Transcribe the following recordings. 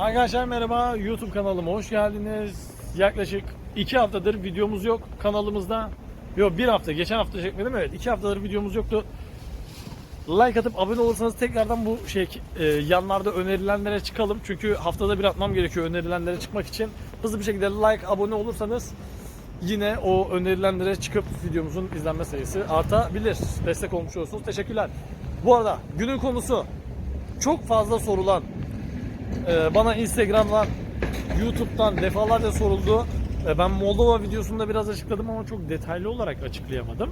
Arkadaşlar merhaba YouTube kanalıma hoş geldiniz. Yaklaşık 2 haftadır videomuz yok kanalımızda. Yok bir hafta geçen hafta çekmedim evet 2 haftadır videomuz yoktu. Like atıp abone olursanız tekrardan bu şey e, yanlarda önerilenlere çıkalım. Çünkü haftada bir atmam gerekiyor önerilenlere çıkmak için. Hızlı bir şekilde like abone olursanız yine o önerilenlere çıkıp videomuzun izlenme sayısı artabilir. Destek olmuş olursunuz. Teşekkürler. Bu arada günün konusu çok fazla sorulan ee, bana Instagram'dan, YouTube'dan defalarca soruldu. Ee, ben Moldova videosunda biraz açıkladım ama çok detaylı olarak açıklayamadım.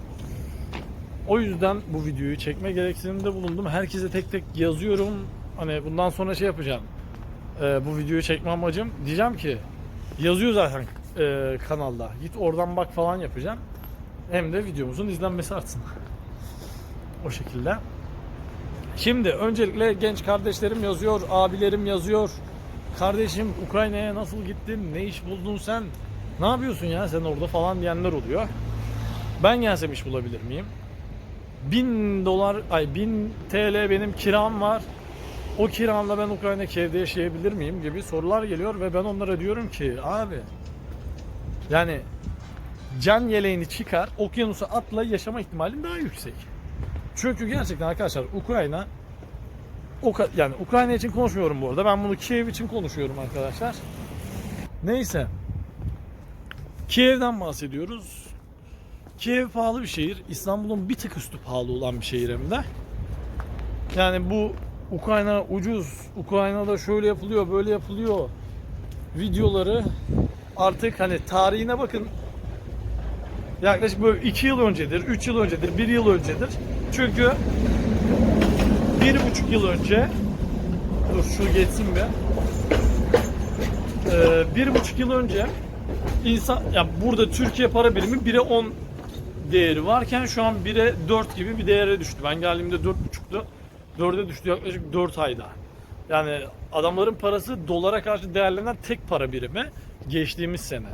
O yüzden bu videoyu çekme gereksiniminde bulundum. Herkese tek tek yazıyorum. Hani bundan sonra şey yapacağım. Ee, bu videoyu çekme amacım diyeceğim ki yazıyor zaten e, kanalda. Git oradan bak falan yapacağım. Hem de videomuzun izlenmesi artsın. O şekilde. Şimdi öncelikle genç kardeşlerim yazıyor, abilerim yazıyor. Kardeşim Ukrayna'ya nasıl gittin, ne iş buldun sen, ne yapıyorsun ya sen orada falan diyenler oluyor. Ben gelsem iş bulabilir miyim? 1000 dolar, ay 1000 TL benim kiram var. O kiramla ben Ukrayna Kiev'de yaşayabilir miyim gibi sorular geliyor ve ben onlara diyorum ki abi yani can yeleğini çıkar, okyanusa atla yaşama ihtimalin daha yüksek. Çünkü gerçekten arkadaşlar Ukrayna o ka- yani Ukrayna için konuşmuyorum bu arada. Ben bunu Kiev için konuşuyorum arkadaşlar. Neyse. Kiev'den bahsediyoruz. Kiev pahalı bir şehir. İstanbul'un bir tık üstü pahalı olan bir şehir hem de. Yani bu Ukrayna ucuz. Ukrayna'da şöyle yapılıyor, böyle yapılıyor videoları artık hani tarihine bakın yaklaşık böyle 2 yıl öncedir, 3 yıl öncedir, 1 yıl öncedir. Çünkü bir buçuk yıl önce dur şu geçsin be ee, bir buçuk yıl önce insan ya burada Türkiye para birimi 1'e 10 değeri varken şu an 1'e 4 gibi bir değere düştü. Ben geldiğimde 4.5'tu. 4'e düştü yaklaşık 4 ayda. Yani adamların parası dolara karşı değerlenen tek para birimi geçtiğimiz sene.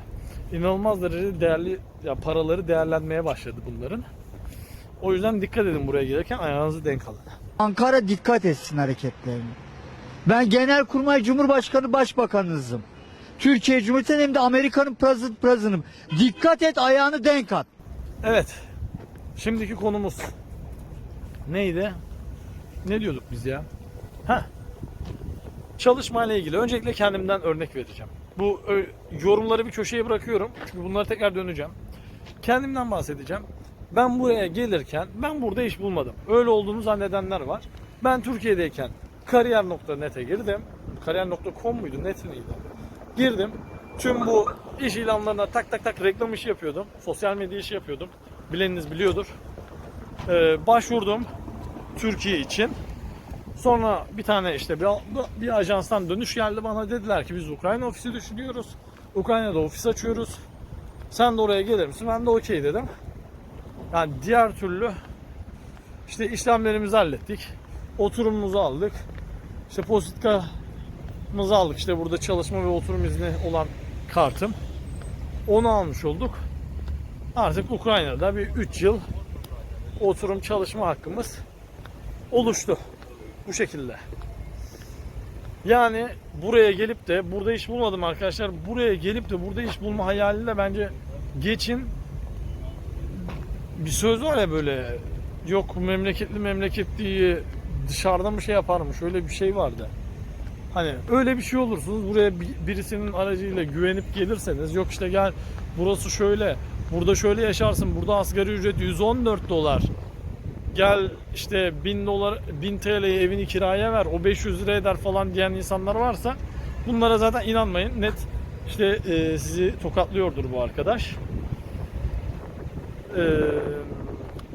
İnanılmaz derecede değerli ya paraları değerlenmeye başladı bunların. O yüzden dikkat edin buraya gelirken ayağınızı denk alın. Ankara dikkat etsin hareketlerine. Ben Genelkurmay Cumhurbaşkanı Başbakanınızım. Türkiye Cumhuriyeti'nin hem de Amerika'nın president president'ım. Dikkat et ayağını denk at. Evet. Şimdiki konumuz neydi? Ne diyorduk biz ya? Ha. Çalışma ile ilgili öncelikle kendimden örnek vereceğim. Bu yorumları bir köşeye bırakıyorum. Çünkü bunlara tekrar döneceğim. Kendimden bahsedeceğim. Ben buraya gelirken ben burada iş bulmadım. Öyle olduğunu zannedenler var. Ben Türkiye'deyken kariyer.net'e girdim. Kariyer.com muydu? Net miydi? Girdim. Tüm bu iş ilanlarına tak tak tak reklam işi yapıyordum. Sosyal medya işi yapıyordum. Bileniniz biliyordur. Ee, başvurdum Türkiye için. Sonra bir tane işte bir, bir ajanstan dönüş geldi bana dediler ki biz Ukrayna ofisi düşünüyoruz. Ukrayna'da ofis açıyoruz. Sen de oraya gelir misin? Ben de okey dedim. Yani diğer türlü işte işlemlerimizi hallettik. Oturumumuzu aldık. İşte pozitkamızı aldık. İşte burada çalışma ve oturum izni olan kartım. Onu almış olduk. Artık Ukrayna'da bir 3 yıl oturum çalışma hakkımız oluştu. Bu şekilde. Yani buraya gelip de burada iş bulmadım arkadaşlar. Buraya gelip de burada iş bulma hayaliyle bence geçin. Bir söz var ya böyle yok memleketli memleketliyi dışarıda mı şey yaparmış öyle bir şey vardı. Hani öyle bir şey olursunuz buraya bir- birisinin aracıyla güvenip gelirseniz yok işte gel burası şöyle burada şöyle yaşarsın burada asgari ücret 114 dolar gel işte 1000 dolar 1000 TL'ye evini kiraya ver o 500 lira eder falan diyen insanlar varsa bunlara zaten inanmayın net işte e, sizi tokatlıyordur bu arkadaş. E,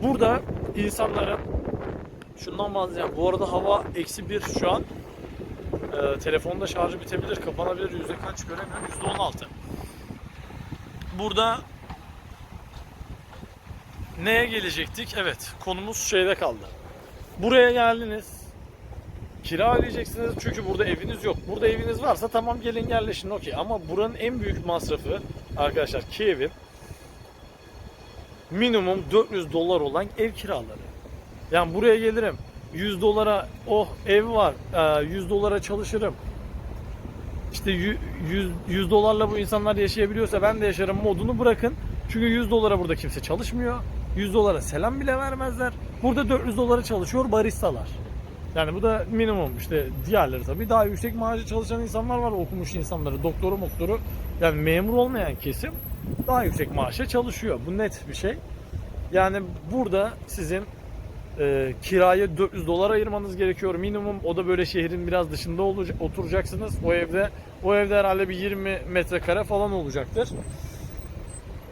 burada insanların şundan bahsedeceğim. Bu arada hava eksi bir şu an. E, telefonda şarjı bitebilir, kapanabilir. Yüzde kaç göremiyorum. Yüzde 16. Burada neye gelecektik? Evet, konumuz şeyde kaldı. Buraya geldiniz. Kira ödeyeceksiniz çünkü burada eviniz yok. Burada eviniz varsa tamam gelin yerleşin okey. Ama buranın en büyük masrafı arkadaşlar Kiev'in minimum 400 dolar olan ev kiraları. Yani buraya gelirim. 100 dolara oh ev var. e, 100 dolara çalışırım. işte 100, 100 dolarla bu insanlar yaşayabiliyorsa ben de yaşarım modunu bırakın. Çünkü 100 dolara burada kimse çalışmıyor. 100 dolara selam bile vermezler. Burada 400 dolara çalışıyor baristalar. Yani bu da minimum işte diğerleri tabii daha yüksek maaşlı çalışan insanlar var okumuş insanları doktoru moktoru yani memur olmayan kesim daha yüksek maaşa çalışıyor. Bu net bir şey. Yani burada sizin e, kiraya 400 dolar ayırmanız gerekiyor minimum. O da böyle şehrin biraz dışında olacak, oturacaksınız. O evde o evde herhalde bir 20 metrekare falan olacaktır.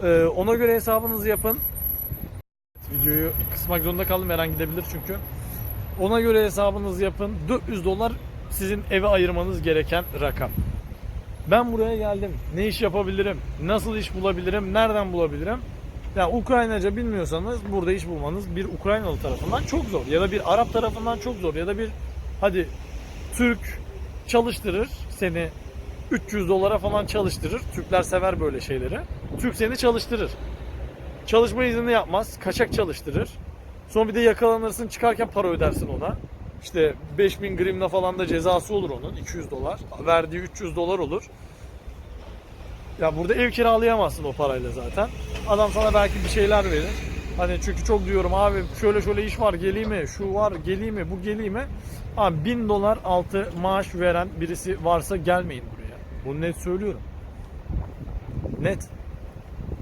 E, ona göre hesabınızı yapın. Videoyu kısmak zorunda kaldım. Her an gidebilir çünkü. Ona göre hesabınızı yapın. 400 dolar sizin eve ayırmanız gereken rakam. Ben buraya geldim. Ne iş yapabilirim? Nasıl iş bulabilirim? Nereden bulabilirim? Yani Ukraynaca bilmiyorsanız burada iş bulmanız bir Ukraynalı tarafından çok zor. Ya da bir Arap tarafından çok zor. Ya da bir hadi Türk çalıştırır seni 300 dolara falan çalıştırır. Türkler sever böyle şeyleri. Türk seni çalıştırır. Çalışma izni yapmaz. Kaçak çalıştırır. Sonra bir de yakalanırsın çıkarken para ödersin ona. İşte 5000 grimle falan da cezası olur onun 200 dolar. Verdiği 300 dolar olur. Ya burada ev kiralayamazsın o parayla zaten. Adam sana belki bir şeyler verir. Hani çünkü çok diyorum abi şöyle şöyle iş var geleyim mi? Şu var geleyim mi? Bu geleyim mi? Abi 1000 dolar altı maaş veren birisi varsa gelmeyin buraya. Bunu net söylüyorum. Net.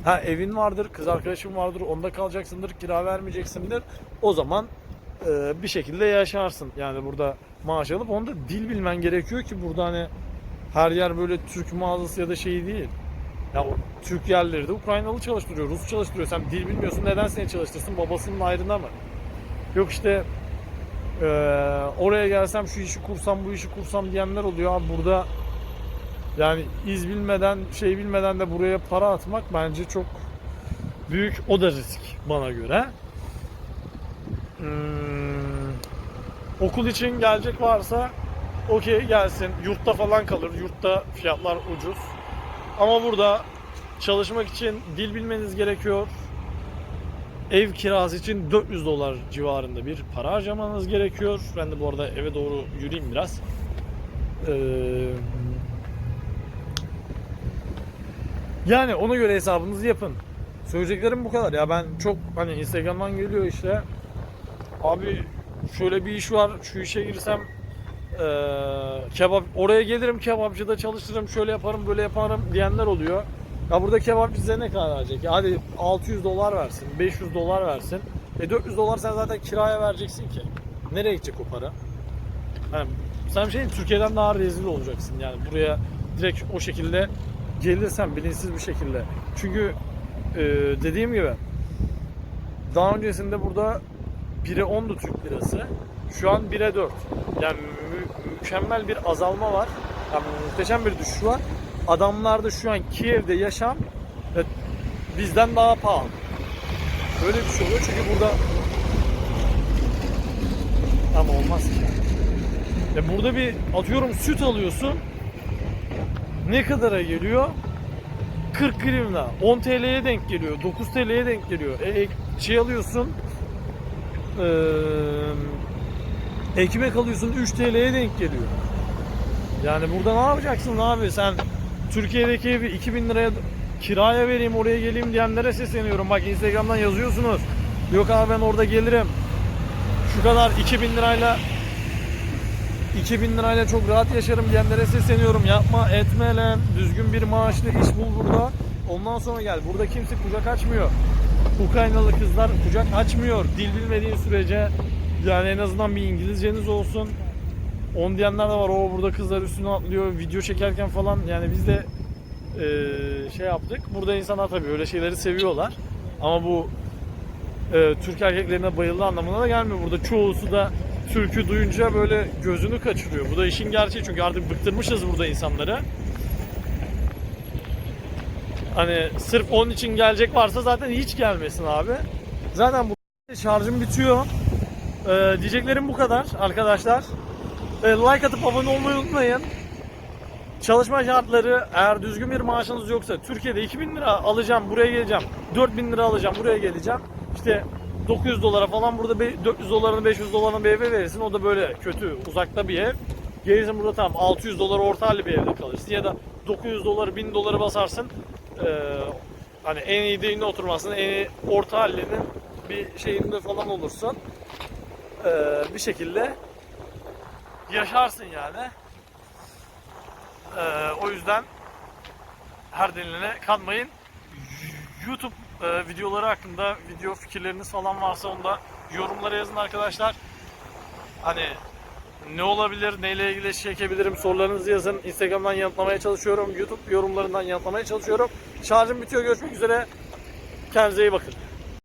Ha evin vardır, kız arkadaşın vardır, onda kalacaksındır, kira vermeyeceksindir. O zaman e, bir şekilde yaşarsın. Yani burada maaş alıp onda dil bilmen gerekiyor ki burada hani her yer böyle Türk mağazası ya da şey değil. Ya o Türk yerleri de Ukraynalı çalıştırıyor, Rus çalıştırıyor. Sen dil bilmiyorsun neden seni çalıştırsın? Babasının ayrına mı? Yok işte e, oraya gelsem şu işi kursam bu işi kursam diyenler oluyor. Abi burada yani iz bilmeden, şey bilmeden de buraya para atmak bence çok büyük o da risk bana göre. Hmm, okul için gelecek varsa okey gelsin. Yurtta falan kalır. Yurtta fiyatlar ucuz. Ama burada çalışmak için dil bilmeniz gerekiyor. Ev kirası için 400 dolar civarında bir para harcamanız gerekiyor. Ben de bu arada eve doğru yürüyeyim biraz. Ee, yani ona göre hesabınızı yapın. Söyleyeceklerim bu kadar ya ben çok hani Instagram'dan geliyor işte abi şöyle bir iş var şu işe girsem eee, kebap oraya gelirim kebapçıda çalışırım şöyle yaparım böyle yaparım diyenler oluyor. Ya burada kebapçı size ne kadar verecek? Hadi 600 dolar versin, 500 dolar versin. E 400 dolar sen zaten kiraya vereceksin ki. Nereye gidecek o para? Hani sen şey Türkiye'den daha rezil olacaksın yani buraya direkt o şekilde gelirsen bilinçsiz bir şekilde. Çünkü e, dediğim gibi daha öncesinde burada 1'e 10'du Türk lirası. Şu an 1'e 4. Yani mü- mükemmel bir azalma var. Yani muhteşem bir düşüş var. Adamlarda şu an Kiev'de yaşam e, bizden daha pahalı. Böyle bir şey oluyor çünkü burada ama olmaz ki. Ya burada bir atıyorum süt alıyorsun. Ne kadara geliyor? 40 grivna. 10 TL'ye denk geliyor. 9 TL'ye denk geliyor. E, ek- şey alıyorsun. Eee, ekmek alıyorsun 3 TL'ye denk geliyor. Yani burada ne yapacaksın abi sen Türkiye'deki evi 2000 liraya kiraya vereyim oraya geleyim diyenlere sesleniyorum. Bak Instagram'dan yazıyorsunuz. Yok abi ben orada gelirim. Şu kadar 2000 lirayla 2000 lirayla çok rahat yaşarım diyenlere sesleniyorum. Yapma etme lan. Düzgün bir maaşlı iş bul burada. Ondan sonra gel. Burada kimse kucak açmıyor. Ukraynalı kızlar kucak açmıyor. Dil bilmediğin sürece yani en azından bir İngilizceniz olsun. On diyenler de var. O burada kızlar üstüne atlıyor. Video çekerken falan yani biz de eee, şey yaptık. Burada insanlar tabii öyle şeyleri seviyorlar. Ama bu e, Türk erkeklerine bayıldı anlamına da gelmiyor. Burada çoğusu da Türk'ü duyunca böyle gözünü kaçırıyor. Bu da işin gerçeği çünkü artık bıktırmışız burada insanları. Hani sırf onun için gelecek varsa zaten hiç gelmesin abi. Zaten bu şarjım bitiyor. Ee, diyeceklerim bu kadar arkadaşlar. Ee, like atıp abone olmayı unutmayın. Çalışma şartları eğer düzgün bir maaşınız yoksa Türkiye'de 2000 lira alacağım buraya geleceğim 4000 lira alacağım buraya geleceğim işte 900 dolara falan burada be- 400 dolarını 500 dolarını bir eve verirsin o da böyle kötü uzakta bir ev Gelirsin burada tamam 600 dolar orta halli bir evde kalırsın ya da 900 doları 1000 doları basarsın. Ee, hani en iyi değinde oturmasın, en iyi orta hallinin bir şeyinde falan olursun. Ee, bir şekilde yaşarsın yani. Ee, o yüzden her denilene kanmayın. YouTube e, videoları hakkında video fikirleriniz falan varsa onu da yorumlara yazın arkadaşlar. Hani ne olabilir, neyle ilgili çekebilirim sorularınızı yazın. Instagram'dan yanıtlamaya çalışıyorum. YouTube yorumlarından yanıtlamaya çalışıyorum. Şarjım bitiyor. Görüşmek üzere. Kendinize iyi bakın.